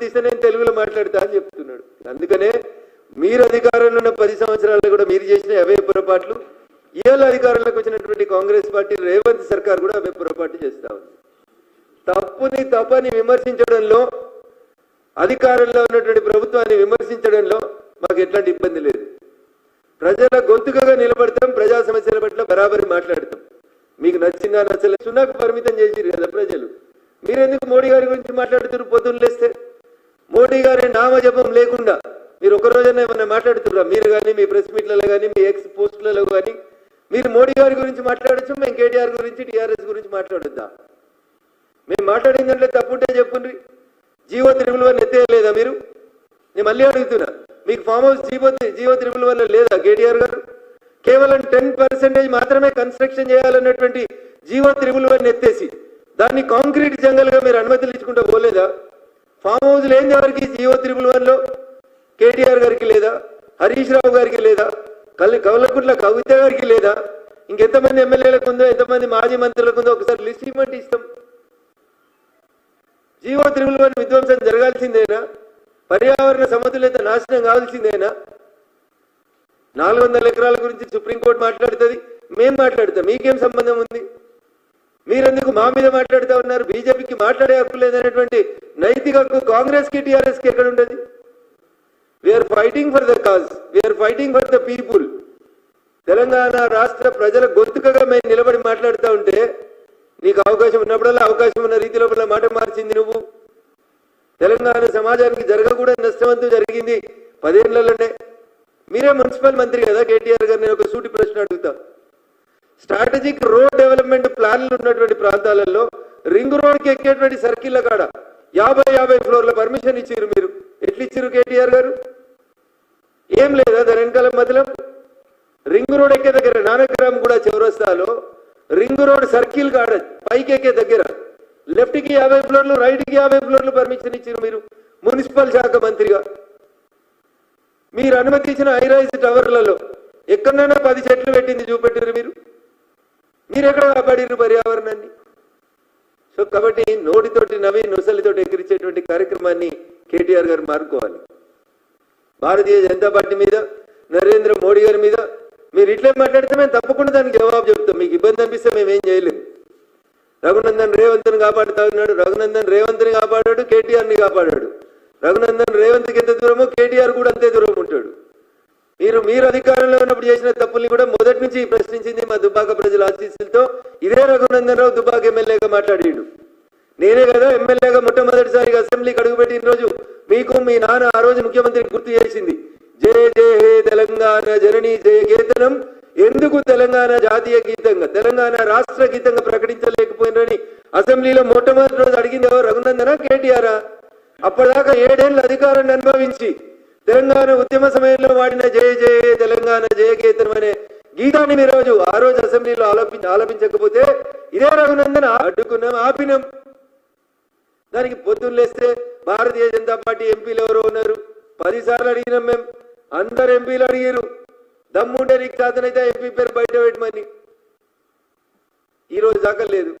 తీస్తే నేను తెలుగులో మాట్లాడతా అని చెప్తున్నాడు. అందుకనే మీరు అధికారంలో ఉన్న పది సంవత్సరాలు కూడా మీరు చేసిన అవే పొరపాట్లు. ఇవాళ అధికారంలోకి వచ్చినటువంటి కాంగ్రెస్ పార్టీ రేవంత్ సర్కార్ కూడా అవే పొరపాటు చేస్తా ఉంది. తప్పుని తప్పని విమర్శించడంలో అధికారంలో ఉన్నటువంటి ప్రభుత్వాన్ని విమర్శించడంలో మాకు ఎట్లాంటి ఇబ్బంది లేదు. ప్రజల గొంతుకగా నిలబడతాం ప్రజా సమస్యల పట్ల బరాబరి మాట్లాడతాం. మీకు నచ్చిందా నచ్చలేదు? సున్నాకు పరిమితం చేసిరు కదా ప్రజలు. మీరెందుకు మోడీ గారి గురించి మాట్లాడుతున్నారు? పొద్దున్న లేస్తే మోడీ గారి నామజపం లేకుండా మీరు ఒక రోజైనా ఏమైనా మాట్లాడుతుర్రా మీరు కానీ మీ ప్రెస్ మీట్లలో కానీ మీ ఎక్స్ పోస్టులలో కానీ మీరు మోడీ గారి గురించి మాట్లాడచ్చు మేము కేటీఆర్ గురించి టీఆర్ఎస్ గురించి మాట్లాడొద్దా? మేము మాట్లాడిన దాంట్లో తప్పుంటే చెప్పుండ్రి జీవో త్రిబుల్ వన్ ఎత్తేయలేదా మీరు? నేను మళ్ళీ అడుగుతున్నా మీకు farm house GO GO triple one లేదా కేటీఆర్ గారు? కేవలం టెన్ పర్సెంటేజ్ మాత్రమే కన్స్ట్రక్షన్ చేయాలన్నటువంటి జీవో త్రిబుల్ వన్ ఎత్తేసి దాన్ని కాంక్రీట్ జంగల్గా మీరు అనుమతులు ఇచ్చుకుంటూ పోలేదా? ఫామ్ హౌస్ లేని ఎవరికి జీవో త్రిబుల్ వన్లో కేటీఆర్ గారికి లేదా? హరీష్ రావు గారికి లేదా? కల్లి కవలకుంట్ల కవిత గారికి లేదా? ఇంకెంతమంది ఎమ్మెల్యేలకు ఉందో ఎంతమంది మాజీ మంత్రులకు ఉందో ఒకసారి లిస్ట్ ఇవ్వండి ఇస్తాం జీవో త్రిబుల్ విధ్వంసం జరగాల్సిందేనా? పర్యావరణ సమతుల్యత నాశనం కావాల్సిందేనా? నాలుగు వందల ఎకరాల గురించి సుప్రీంకోర్టు మాట్లాడుతుంది. మేం మాట్లాడుతాం. మీకేం సంబంధం ఉంది? మీరెందుకు మా మీద మాట్లాడుతూ ఉన్నారు? బీజేపీకి మాట్లాడే హక్కు లేదనేటువంటి నైతిక హక్కు కాంగ్రెస్కి టిఆర్ఎస్కి ఎక్కడ ఉండదు? We are fighting for the cause we are fighting for the people Telangana రాష్ట్ర ప్రజల గొంతుకగా మేము నిలబడి మాట్లాడుతూ ఉంటే నీకు అవకాశం ఉన్నప్పుడల్లా అవకాశం ఉన్న రీతిలో లోపల మాట మార్చింది నువ్వు. తెలంగాణ సమాజానికి జరగకూడని నష్టమంతా జరిగింది పదేళ్ళలోనే. మీరే మున్సిపల్ మంత్రి కదా కేటీఆర్ గారు నేను ఒక సూటి ప్రశ్న అడుగుతా. స్ట్రాటజిక్ రోడ్ డెవలప్మెంట్ ప్లాన్లు ఉన్నటువంటి ప్రాంతాలలో రింగ్ రోడ్కి ఎక్కేటువంటి సర్కిల్ కాడ యాభై యాభై ఫ్లోర్ల పర్మిషన్ ఇచ్చారు మీరు. ఎట్లు ఇచ్చారు కేటీఆర్ గారు? ఏం లేదా దాని వెనకాల మధ్యలో? రింగ్ రోడ్ ఎక్కే దగ్గర నానగ్రామ్ కూడా చౌరస్తాలో రింగ్ రోడ్ సర్కిల్ కాడ పైకి ఎక్కే దగ్గర లెఫ్ట్కి యాభై ఫ్లోర్లు రైట్కి యాభై ఫ్లోర్లు పర్మిషన్ ఇచ్చారు మీరు మున్సిపల్ శాఖ మంత్రిగా. మీరు అనుమతించిన హైరైజ్ టవర్లలో ఎక్కడైనా పది చెట్లు పెట్టింది చూపెట్టారు మీరు? మీరు ఎక్కడ కాపాడిరు పర్యావరణాన్ని సో కాబట్టి నోటితోటి నవ్వి నొసలితోటి ఎగిరించేటువంటి కార్యక్రమాన్ని కేటీఆర్ గారు మారుకోవాలి. భారతీయ జనతా పార్టీ మీద నరేంద్ర మోడీ గారి మీద మీరు ఇట్లే మాట్లాడితే మేము తప్పకుండా దానికి జవాబు చెప్తాం. మీకు ఇబ్బంది అనిపిస్తే మేము ఏం చేయలేము రఘునందన్ రేవంత్ని కాపాడుతా ఉన్నాడు. రఘునందన్ రేవంత్ని కాపాడాడు కేటీఆర్ని కాపాడాడు. రఘునందన్ రేవంత్కి ఎంత దూరమో కేటీఆర్ కూడా అంతే దూరం ఉంటాడు. మీరు మీరు అధికారంలో ఉన్నప్పుడు చేసిన తప్పుల్ని కూడా మొదటి నుంచి ప్రశ్నించింది మా దుబ్బాక ప్రజల ఆశీస్సులతో ఇదే రఘునందన్ రావు దుబ్బాక ఎమ్మెల్యేగా మాట్లాడాడు. నేనే కదా ఎమ్మెల్యేగా మొట్టమొదటిసారిగా అసెంబ్లీకి అడుగుపెట్టిన రోజు మీకు మీ నాన్న ఆ రోజు ముఖ్యమంత్రికి గుర్తు చేసింది. జయ జయ హే తెలంగాణ జననీ జయ కేతనం. ఎందుకు తెలంగాణ జాతీయ గీతంగా తెలంగాణ రాష్ట్ర గీతంగా ప్రకటించలేకపోయినని అసెంబ్లీలో మొట్టమొదటి రోజు అడిగింది ఎవరు? రఘునందనా కేటీఆరా? అప్పటిదాకా ఏడేళ్ళు అధికారాన్ని అనుభవించి తెలంగాణ ఉద్యమ సమయంలో వాడిన జయ జయ తెలంగాణ జయకేతనం అనే గీతాన్ని మీరు రోజు ఆ రోజు అసెంబ్లీలో ఆలోపి ఆలపించకపోతే ఇదే రఘునందన అడ్డుకున్నాం ఆపినాం. దానికి పొద్దున్న లేస్తే భారతీయ జనతా పార్టీ ఎంపీలు ఎవరో ఉన్నారు. పదిసార్లు అడిగినాం మేము అందరు ఎంపీలు అడిగారు దమ్ముంటే నీకు సాధనైతే ఎంపీ పేరు బయట పెట్టమని. ఈ రోజు దాకా లేదు.